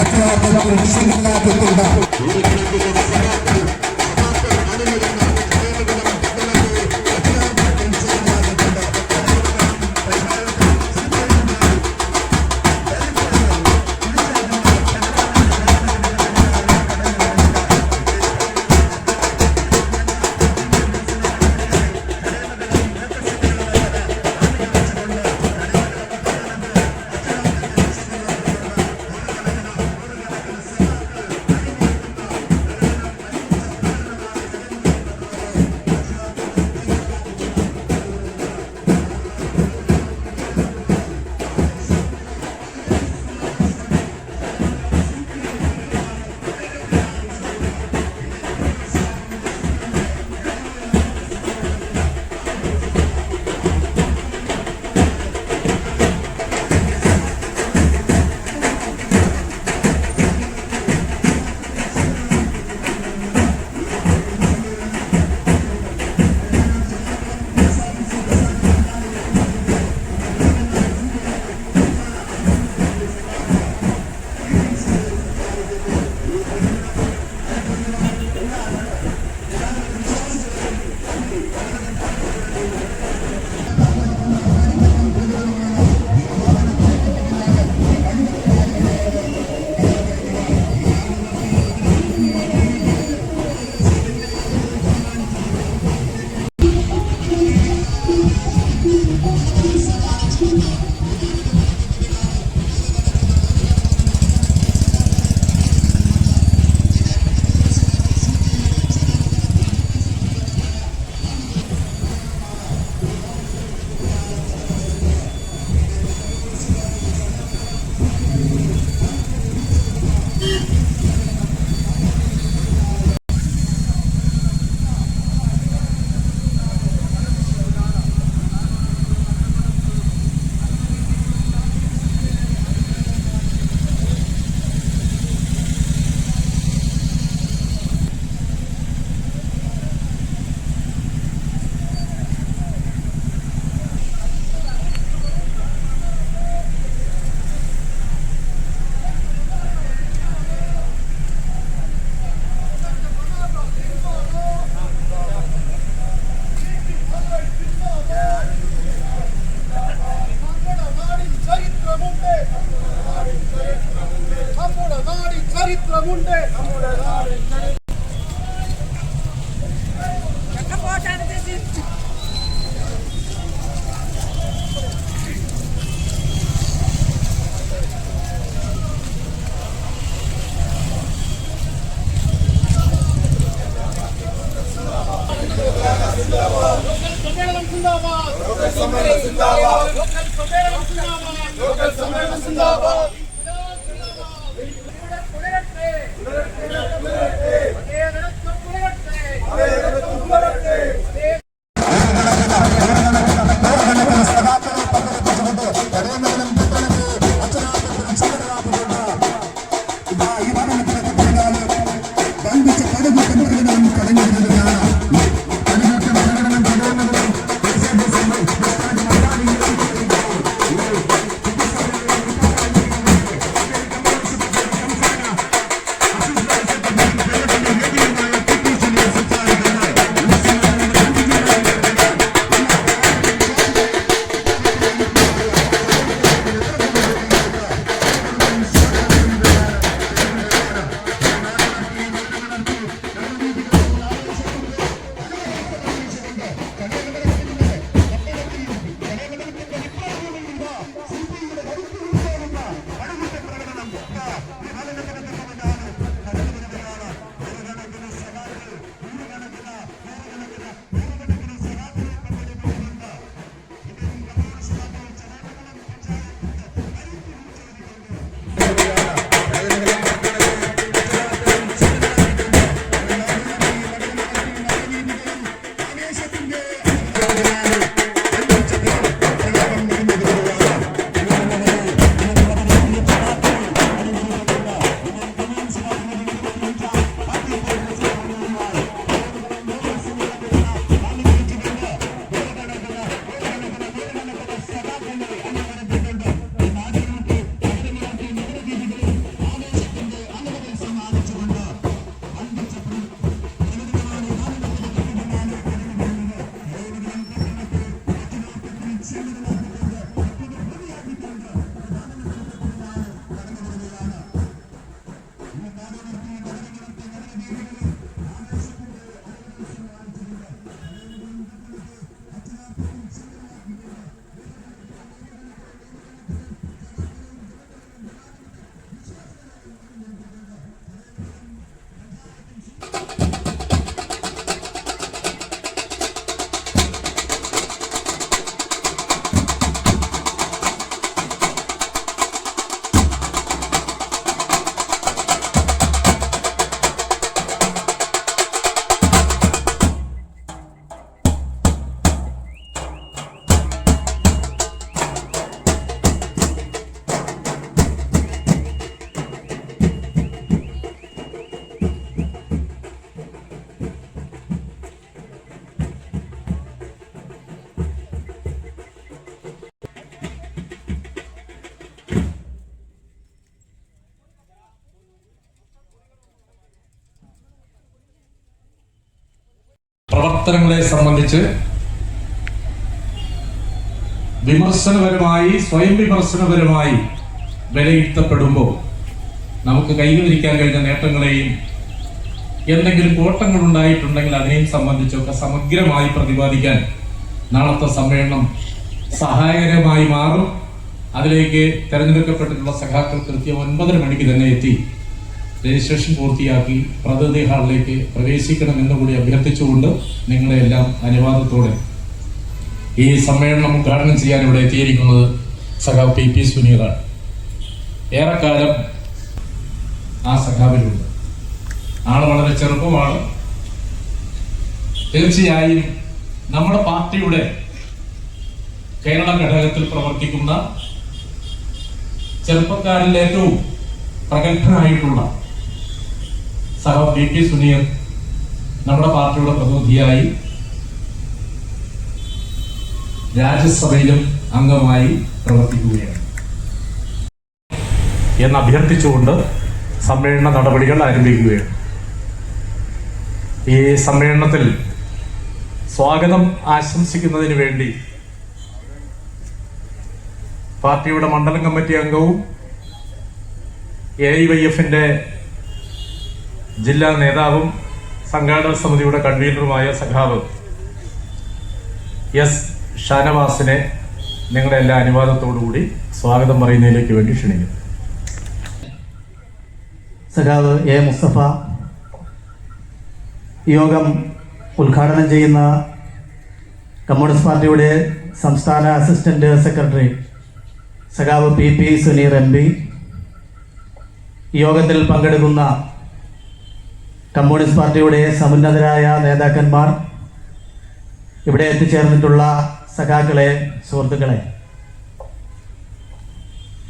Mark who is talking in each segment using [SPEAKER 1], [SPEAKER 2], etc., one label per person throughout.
[SPEAKER 1] அத்தியாவசியத்தில் சிங்களாக கொண்டார்
[SPEAKER 2] പ്രവർത്തനങ്ങളെ സംബന്ധിച്ച് വിമർശനപരമായി സ്വയം വിമർശനപരമായി വിലയിരുത്തപ്പെടുമ്പോൾ നമുക്ക് കൈവരിക്കാൻ കഴിഞ്ഞ നേട്ടങ്ങളെയും എന്തെങ്കിലും കോട്ടങ്ങൾ ഉണ്ടായിട്ടുണ്ടെങ്കിൽ അതിനെയും സംബന്ധിച്ചൊക്കെ സമഗ്രമായി പ്രതിപാദിക്കാൻ നാളത്തെ സമ്മേളനം സഹായകരമായി മാറും. അതിലേക്ക് തെരഞ്ഞെടുക്കപ്പെട്ടിട്ടുള്ള സഖാക്കൾ കൃത്യം ഒൻപതര മണിക്ക് തന്നെ എത്തി. രജിസ്ട്രേഷൻ പൂർത്തിയാക്കി പ്രതിനിധി ഹാളിലേക്ക് പ്രവേശിക്കണമെന്ന് കൂടി അഭ്യർത്ഥിച്ചുകൊണ്ട് നിങ്ങളെല്ലാം അനുവാദത്തോടെ ഈ സമ്മേളനം ഉദ്ഘാടനം ചെയ്യാൻ ഇവിടെ എത്തിയിരിക്കുന്നത് സഖാവ് പി പി സുനീറാണ്. ഏറെക്കാലം ആ സഖാവിലുണ്ട്. ആൾ വളരെ ചെറുപ്പമാണ്. തീർച്ചയായും നമ്മുടെ പാർട്ടിയുടെ കേരള ഘടകത്തിൽ പ്രവർത്തിക്കുന്ന ചെറുപ്പക്കാരിൽ ഏറ്റവും പ്രഗത്ഭനായിട്ടുള്ള സഹ പി പി സുനീർ നമ്മുടെ പാർട്ടിയുടെ പ്രതിനിധിയായി രാജ്യസഭയിലും അംഗമായി പ്രവർത്തിക്കുകയാണ്. എന്ന് അഭ്യർത്ഥിച്ചുകൊണ്ട് സമ്മേളന നടപടികൾ ആരംഭിക്കുകയാണ്. ഈ സമ്മേളനത്തിൽ സ്വാഗതം ആശംസിക്കുന്നതിന് വേണ്ടി പാർട്ടിയുടെ മണ്ഡലം കമ്മിറ്റി അംഗവും എ ഐ വൈ എഫിന്റെ ജില്ലാ നേതാവും സംഘാടക സമിതിയുടെ കൺവീനറുമായ സഖാവ് എസ് ഷാനവാസിനെ നിങ്ങളുടെ എല്ലാ അനുവാദത്തോടുകൂടി സ്വാഗതം പറയുന്നതിലേക്ക് വേണ്ടി ക്ഷണിക്കുന്നു.
[SPEAKER 3] സഖാവ് എ മുസ്തഫ. യോഗം ഉദ്ഘാടനം ചെയ്യുന്ന കമ്മ്യൂണിസ്റ്റ് പാർട്ടിയുടെ സംസ്ഥാന അസിസ്റ്റന്റ് സെക്രട്ടറി സഖാവ് P P Suneer M P. യോഗത്തിൽ പങ്കെടുക്കുന്ന കമ്മ്യൂണിസ്റ്റ് പാർട്ടിയുടെ സമുന്നതരായ നേതാക്കന്മാർ ഇവിടെ എത്തിച്ചേർന്നിട്ടുള്ള സഖാക്കളെ സുഹൃത്തുക്കളെ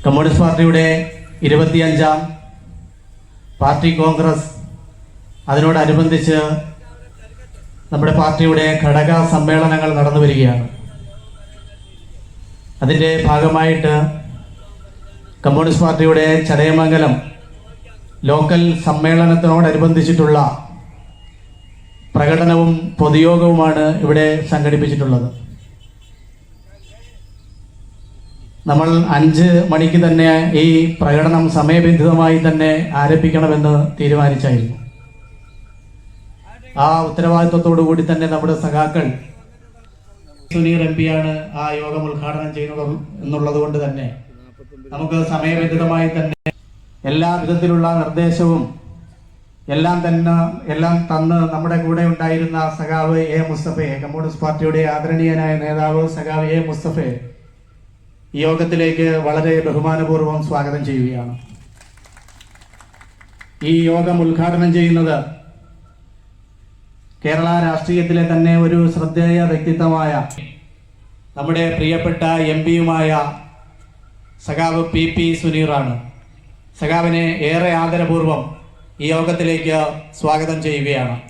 [SPEAKER 3] കമ്മ്യൂണിസ്റ്റ് പാർട്ടിയുടെ ഇരുപത്തിയഞ്ചാം പാർട്ടി കോൺഗ്രസ് അതിനോടനുബന്ധിച്ച് നമ്മുടെ പാർട്ടിയുടെ ഘടക സമ്മേളനങ്ങൾ നടന്നു വരികയാണ്. അതിന്റെ ഭാഗമായിട്ട് കമ്മ്യൂണിസ്റ്റ് പാർട്ടിയുടെ ചടയമംഗലം ലോക്കൽ സമ്മേളനത്തിനോടനുബന്ധിച്ചിട്ടുള്ള പ്രകടനവും പൊതുയോഗവുമാണ് ഇവിടെ സംഘടിപ്പിച്ചിട്ടുള്ളത്. നമ്മൾ അഞ്ച് മണിക്ക് തന്നെ ഈ പ്രകടനം സമയബന്ധിതമായി തന്നെ ആരംഭിക്കണമെന്ന് തീരുമാനിച്ചായിരുന്നു. ആ ഉത്തരവാദിത്വത്തോടു കൂടി തന്നെ നമ്മുടെ സഖാക്കൾ സുനീർ എം പിയാണ് ആ യോഗം ഉദ്ഘാടനം ചെയ്യുന്നത് എന്നുള്ളത് കൊണ്ട് തന്നെ നമുക്ക് സമയബന്ധിതമായി തന്നെ എല്ലാ വിധത്തിലുള്ള നിർദ്ദേശവും എല്ലാം തന്നെ എല്ലാം തന്ന് നമ്മുടെ കൂടെ ഉണ്ടായിരുന്ന സഖാവ് എ. മുസ്തഫയെ കമ്മ്യൂണിസ്റ്റ് പാർട്ടിയുടെ ആദരണീയനായ നേതാവ് സഖാവ് എ. മുസ്തഫയെ ഈ യോഗത്തിലേക്ക് വളരെ ബഹുമാനപൂർവം സ്വാഗതം ചെയ്യുകയാണ്. ഈ യോഗം ഉദ്ഘാടനം ചെയ്യുന്നത് കേരള രാഷ്ട്രീയത്തിലെ തന്നെ ഒരു ശ്രദ്ധേയ വ്യക്തിത്വമായ നമ്മുടെ പ്രിയപ്പെട്ട എം പിയുമായ സഖാവ് പി. പി. സുനീറാണ്. സഖാവിനെ ഏറെ ആദരപൂർവം ഈ യോഗത്തിലേക്ക് സ്വാഗതം ചെയ്യുകയാണ്.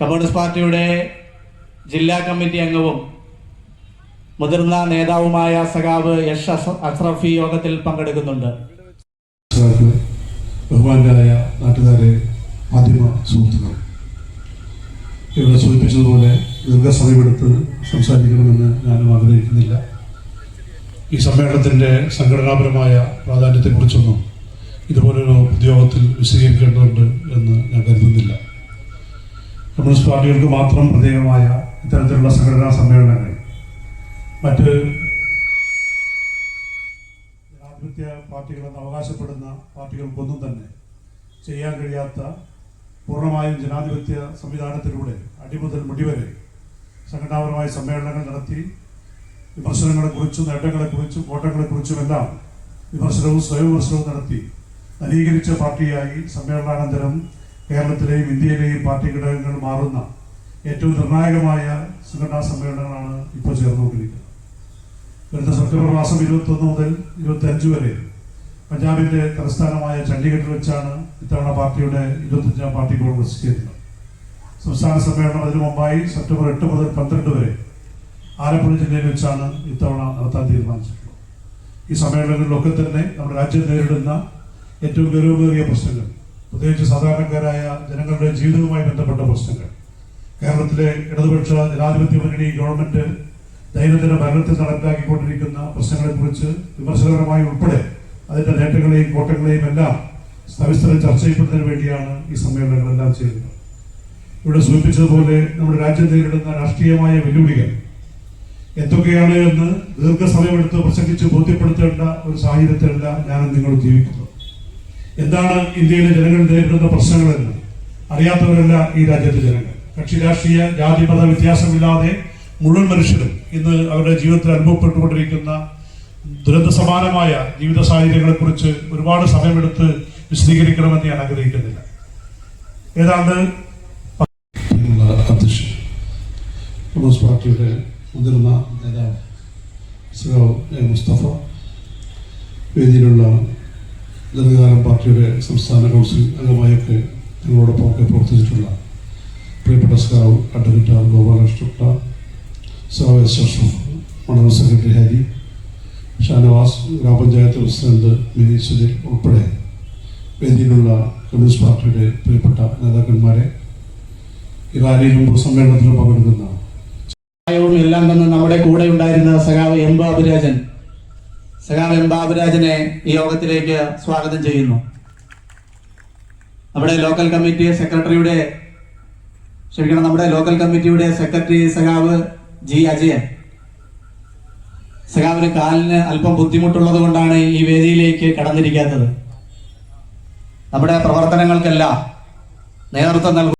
[SPEAKER 3] കമ്മ്യൂണിസ്റ്റ് പാർട്ടിയുടെ ജില്ലാ കമ്മിറ്റി അംഗവും മുതിർന്ന നേതാവുമായ സഖാവ് യഷ് അഷ- അഷ്റഫ് യോഗത്തിൽ പങ്കെടുക്കുന്നുണ്ട്.
[SPEAKER 4] ബഹുമാനായ നാട്ടുകാരെ മാധ്യമ സുഹൃത്തുക്കൾ ഇവിടെ സൂചിപ്പിച്ചതുപോലെ ദീർഘസമയമെടുത്ത് സംസാരിക്കണമെന്ന് ഞാനും ആഗ്രഹിക്കുന്നില്ല. ഈ സമ്മേളനത്തിന്റെ സംഘടനാപരമായ പ്രാധാന്യത്തെക്കുറിച്ചൊന്നും ഇതുപോലൊരു ഉദ്യോഗത്തിൽ വിശദീകരിക്കേണ്ടതുണ്ട് എന്ന് ഞാൻ കരുതുന്നില്ല. കമ്മ്യൂണിസ്റ്റ് പാർട്ടികൾക്ക് മാത്രം പ്രത്യേകമായ ഇത്തരത്തിലുള്ള സംഘടനാ സമ്മേളനങ്ങൾ. മറ്റ് ജനാധിപത്യ പാർട്ടികളെന്ന് അവകാശപ്പെടുന്ന പാർട്ടികൾക്കൊന്നും തന്നെ ചെയ്യാൻ കഴിയാത്ത പൂർണമായും ജനാധിപത്യ സംവിധാനത്തിലൂടെ അടിമുതൽ മുടിവരെ സംഘടനാപരമായ സമ്മേളനങ്ങൾ നടത്തി വിമർശനങ്ങളെക്കുറിച്ചും നേട്ടങ്ങളെക്കുറിച്ചും എല്ലാം വിമർശനവും സ്വയം വിമർശനവും നടത്തി. നവീകരിച്ച പാർട്ടിയായി സമ്മേളനാനന്തരം കേരളത്തിലെയും ഇന്ത്യയിലെയും പാർട്ടി ഘടകങ്ങൾ മാറുന്ന ഏറ്റവും നിർണായകമായ സംഘടനാ സമ്മേളനങ്ങളാണ് ഇപ്പോൾ ചേർന്നുകൊണ്ടിരിക്കുന്നത്. വരുന്ന സെപ്റ്റംബർ മാസം ഇരുപത്തൊന്ന് മുതൽ ഇരുപത്തി അഞ്ച് വരെ പഞ്ചാബിന്റെ തലസ്ഥാനമായ ചണ്ഡീഗഡിൽ വെച്ചാണ് ഇത്തവണ പാർട്ടിയുടെ ഇരുപത്തഞ്ചാം പാർട്ടി കോൺഗ്രസ് ചേരുന്നത്. സംസ്ഥാന സമ്മേളനം അതിനു മുമ്പായി സെപ്റ്റംബർ എട്ട് മുതൽ പന്ത്രണ്ട് വരെ ആലപ്പുഴ ജില്ലയിൽ വെച്ചാണ് ഇത്തവണ നടത്താൻ തീരുമാനിച്ചിട്ടുള്ളത്. ഈ സമ്മേളനങ്ങളിലൊക്കെ തന്നെ നമ്മുടെ രാജ്യം നേരിടുന്ന ഏറ്റവും ഗൗരവമേറിയ പ്രശ്നങ്ങൾ പ്രത്യേകിച്ച് സാധാരണക്കാരായ ജനങ്ങളുടെ ജീവിതവുമായി ബന്ധപ്പെട്ട പ്രശ്നങ്ങൾ കേരളത്തിലെ ഇടതുപക്ഷ ജനാധിപത്യ മുന്നണി ഗവൺമെന്റ് ദൈനംദിന ഭരണത്തിൽ നടപ്പിലാക്കിക്കൊണ്ടിരിക്കുന്ന പ്രശ്നങ്ങളെക്കുറിച്ച് വിമർശനപരമായി ഉൾപ്പെടെ അതിന്റെ നേട്ടങ്ങളെയും കോട്ടങ്ങളെയും എല്ലാം സവിസ്തരം ചർച്ച ചെയ്യപ്പെടുന്നതിന് വേണ്ടിയാണ് ഈ സമ്മേളനങ്ങളെല്ലാം ചെയ്യുന്നത്. ഇവിടെ സൂചിപ്പിച്ചതുപോലെ നമ്മുടെ രാജ്യം നേരിടുന്ന രാഷ്ട്രീയമായ വെല്ലുവിളികൾ എന്തൊക്കെയാണ് എന്ന് ദീർഘസമയമെടുത്ത് പ്രസംഗിച്ച് ബോധ്യപ്പെടുത്തേണ്ട ഒരു സാഹചര്യത്തിലല്ല ഞാൻ നിങ്ങൾ ജീവിക്കുന്നത്. എന്താണ് ഇന്ത്യയിലെ ജനങ്ങൾ നേരിടുന്ന പ്രശ്നങ്ങളെന്ന് അറിയാത്തവരല്ല ഈ രാജ്യത്തെ ജനങ്ങൾ. കക്ഷി രാഷ്ട്രീയ ജാതി മത വ്യത്യാസമില്ലാതെ മുഴുവൻ മനുഷ്യരും ഇന്ന് അവരുടെ ജീവിതത്തിൽ അനുഭവപ്പെട്ടുകൊണ്ടിരിക്കുന്ന ദുരന്ത സമാനമായ ജീവിത സാഹചര്യങ്ങളെ കുറിച്ച് ഒരുപാട് സമയമെടുത്ത് വിശദീകരിക്കണമെന്ന് ഞാൻ ആഗ്രഹിക്കുന്നില്ല. ഏതാണ്ട്
[SPEAKER 5] പാർട്ടിയുടെ മുതിർന്ന നേതാവ് ശ്രീ മുസ്തഫ വേദിയിലുള്ള ദീർഘകാലം പാർട്ടിയുടെ സംസ്ഥാന കൗൺസിൽ അംഗമായൊക്കെ ഞങ്ങളോടൊപ്പം ഒക്കെ പ്രവർത്തിച്ചിട്ടുള്ള പ്രിയപ്പെട്ട സ്കാവ് അഡ്വക്കേറ്റ് ആർ ഗോപാലകൃഷ്ണ സഖാവ് എസ് അഷ്റഫ് മണ്ഡലം സെക്രട്ടറി ഹരി ഷാനവാസ് ഗ്രാമപഞ്ചായത്ത് പ്രസിഡന്റ് മിനി സുനിൽ ഉൾപ്പെടെ വേദിയിലുള്ള കമ്മ്യൂണിസ്റ്റ് പാർട്ടിയുടെ പ്രിയപ്പെട്ട നേതാക്കന്മാരെ ഈ റാലിയിലും പൊതുസമ്മേളനത്തിലും പങ്കെടുക്കുന്ന
[SPEAKER 3] എല്ലാം തന്നെ നമ്മുടെ കൂടെ ഉണ്ടായിരുന്ന സഖാവ് എം ബാബുരാജൻ. സഖാവ് എം ബാബുരാജനെ ഈ യോഗത്തിലേക്ക് സ്വാഗതം ചെയ്യുന്നു. നമ്മുടെ ലോക്കൽ കമ്മിറ്റി സെക്രട്ടറിയുടെ ക്ഷമിക്കണം നമ്മുടെ ലോക്കൽ കമ്മിറ്റിയുടെ സെക്രട്ടറി സഖാവ് ജി അജയൻ. സഖാവിന് കാലിന് അല്പം ബുദ്ധിമുട്ടുള്ളത് കൊണ്ടാണ് ഈ വേദിയിലേക്ക് കടന്നിരിക്കാത്തത്. നമ്മുടെ പ്രവർത്തനങ്ങൾക്കെല്ലാം നേതൃത്വം നൽകും